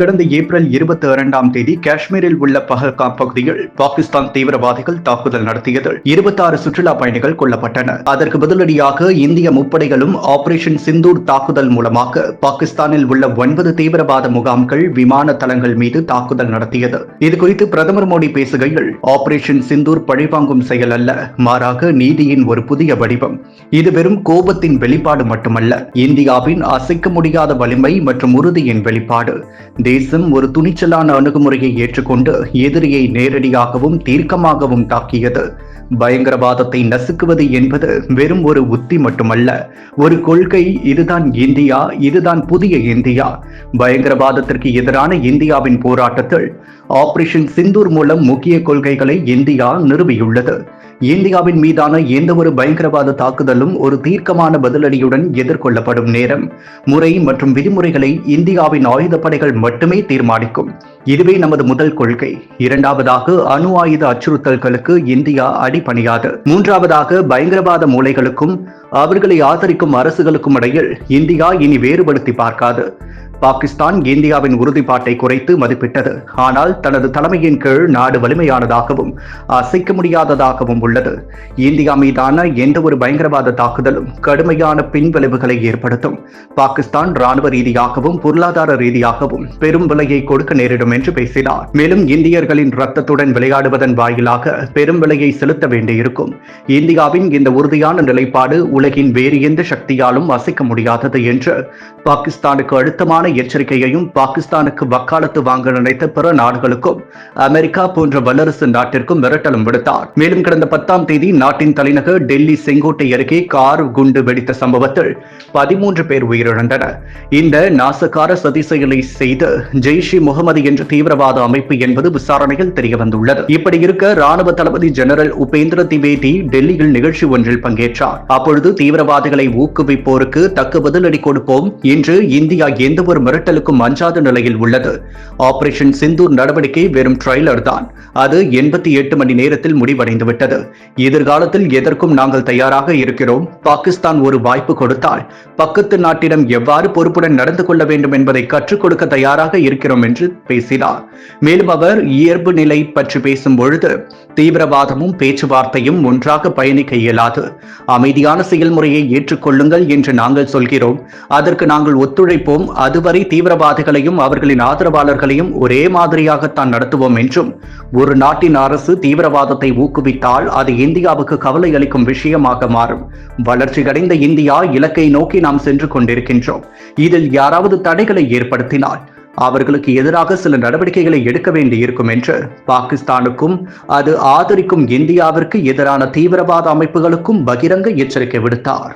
கடந்த ஏப்ரல் இருபத்தி இரண்டாம் தேதி காஷ்மீரில் உள்ள பஹல்காம் பகுதியில் பாகிஸ்தான் தீவிரவாதிகள் தாக்குதல் நடத்தியது இருபத்தாறு சுற்றுலா பயணிகள் கொல்லப்பட்டனர். அதற்கு பதிலடியாக இந்திய முப்படைகளும் ஆபரேஷன் சிந்தூர் தாக்குதல் மூலமாக பாகிஸ்தானில் உள்ள ஒன்பது தீவிரவாத முகாம்கள் விமான தளங்கள் மீது தாக்குதல் நடத்தியது. இதுகுறித்து பிரதமர் மோடி பேசுகையில் ஆபரேஷன் சிந்தூர் பழிவாங்கும் செயல் அல்ல மாறாக நீதியின் ஒரு புதிய வடிவம். இது வெறும் கோபத்தின் வெளிப்பாடு மட்டுமல்ல இந்தியாவின் அசைக்க முடியாத வலிமை மற்றும் உறுதியின் வெளிப்பாடு. தேசம் ஒரு துணிச்சலான அணுகுமுறையை ஏற்றுக்கொண்டு எதிரியை நேரடியாகவும் தீர்க்கமாகவும் தாக்கியது. பயங்கரவாதத்தை நசுக்குவது என்பது வெறும் ஒரு உத்தி மட்டுமல்ல. ஒரு கொள்கை இதுதான் இந்தியா இதுதான் புதிய இந்தியா. பயங்கரவாதத்திற்கு எதிரான இந்தியாவின் போராட்டத்தில் ஆபரேஷன் சிந்தூர் மூலம் முக்கிய கொள்கைகளை இந்தியா நிறுவியுள்ளது. இந்தியாவின் மீதான எந்த ஒரு பயங்கரவாத தாக்குதலும் ஒரு தீர்க்கமான பதிலடியுடன் எதிர்கொள்ளப்படும் நேரம் முறை மற்றும் விதிமுறைகளை இந்தியாவின் ஆயுதப்படைகள் மட்டுமே தீர்மானிக்கும். இதுவே நமது முதல் கொள்கை. இரண்டாவதாக அணு ஆயுத அச்சுறுத்தல்களுக்கு இந்தியா அடிபணியாது. மூன்றாவதாக பயங்கரவாத மூளைகளுக்கும் அவர்களை ஆதரிக்கும் அரசுகளுக்கும் இடையில் இந்தியா இனி வேறுபடுத்தி பார்க்காது. பாகிஸ்தான் இந்தியாவின் உறுதிப்பாட்டை குறைத்து மதிப்பிட்டது. ஆனால் தனது தலைமையின் கீழ் நாடு வலிமையானதாகவும் அசைக்க முடியாததாகவும் உள்ளது. இந்தியா மீதான எந்த ஒரு பயங்கரவாத தாக்குதலும் கடுமையான பின்விளைவுகளை ஏற்படுத்தும். பாகிஸ்தான் ராணுவ ரீதியாகவும் பொருளாதார ரீதியாகவும் பெரும் விலையை கொடுக்க நேரிடும் என்று பேசினார். மேலும் இந்தியர்களின் ரத்தத்துடன் விளையாடுவதன் வாயிலாக பெரும் விலையை செலுத்த வேண்டியிருக்கும். இந்தியாவின் இந்த உறுதியான நிலைப்பாடு உலகின் வேறு எந்த சக்தியாலும் அசைக்க முடியாதது என்று பாகிஸ்தானுக்கு அழுத்தமான கடுமையான எச்சரிக்கையையும் பாகிஸ்தானுக்கு வக்காலத்து வாங்க நினைத்த பிற நாடுகளுக்கும் அமெரிக்கா போன்ற வல்லரசு நாட்டிற்கும் மிரட்டலும் விடுத்தார். மேலும் கடந்த பத்தாம் தேதி நாட்டின் தலைநகர் டெல்லி செங்கோட்டை அருகே கார் குண்டு வெடித்த சம்பவத்தில் பதிமூன்று பேர் உயிரிழந்தனர். இந்த நாசகார சதி செயலை செய்து ஜெய்ஷ் இ முகமது என்ற தீவிரவாத அமைப்பு என்பது விசாரணையில் தெரியவந்துள்ளது. இப்படி இருக்க ராணுவ தளபதி ஜெனரல் உபேந்திர திவேதி டெல்லியில் நிகழ்ச்சி ஒன்றில் பங்கேற்றார். அப்பொழுது தீவிரவாதிகளை ஊக்குவிப்போருக்கு தக்க பதிலடி கொடுப்போம் என்று இந்தியா எந்த ஒரு மிரட்டலுக்கும் அஞ்சாத நிலையில் உள்ளது. ஆபரேஷன் சிந்தூர் நடவடிக்கை வெறும் ட்ரைலர் தான். அது எண்பத்தி எட்டு மணி நேரத்தில் முடிவடைந்துவிட்டது எதிர்காலத்தில் எதற்கும் நாங்கள் தயாராக இருக்கிறோம். பாகிஸ்தான் ஒரு வாய்ப்பு கொடுத்தால் பக்கத்து நாட்டிடம் எவ்வாறு பொறுப்புடன் நடந்து கொள்ள வேண்டும் என்பதை கற்றுக் கொடுக்க தயாராக இருக்கிறோம் என்று பேசினார். மேலும் அவர் இயல்பு நிலை பற்றி பேசும் பொழுது தீவிரவாதமும் பேச்சுவார்த்தையும் ஒன்றாக பயணிக்க இயலாது. அமைதியான செயல்முறையை ஏற்றுக்கொள்ளுங்கள் என்று நாங்கள் சொல்கிறோம். அதற்கு நாங்கள் ஒத்துழைப்போம். அதுவரை தீவிரவாதிகளையும் அவர்களின் ஆதரவாளர்களையும் ஒரே மாதிரியாகத்தான் நடத்துவோம் என்றும் ஒரு நாட்டின் அரசு தீவிரவாதத்தை ஊக்குவித்தால் அது இந்தியாவுக்கு கவலை அளிக்கும் விஷயமாக மாறும். வளர்ச்சியடைந்த இந்தியா இலக்கை நோக்கி நாம் சென்று கொண்டிருக்கின்றோம். இதில் யாராவது தடைகளை ஏற்படுத்தினால் அவர்களுக்கு எதிராக சில நடவடிக்கைகளை எடுக்க வேண்டியிருக்கும் என்று பாகிஸ்தானுக்கும் அது ஆதரிக்கும் இந்தியாவிற்கு எதிரான தீவிரவாத அமைப்புகளுக்கும் பகிரங்க எச்சரிக்கை விடுத்தார்.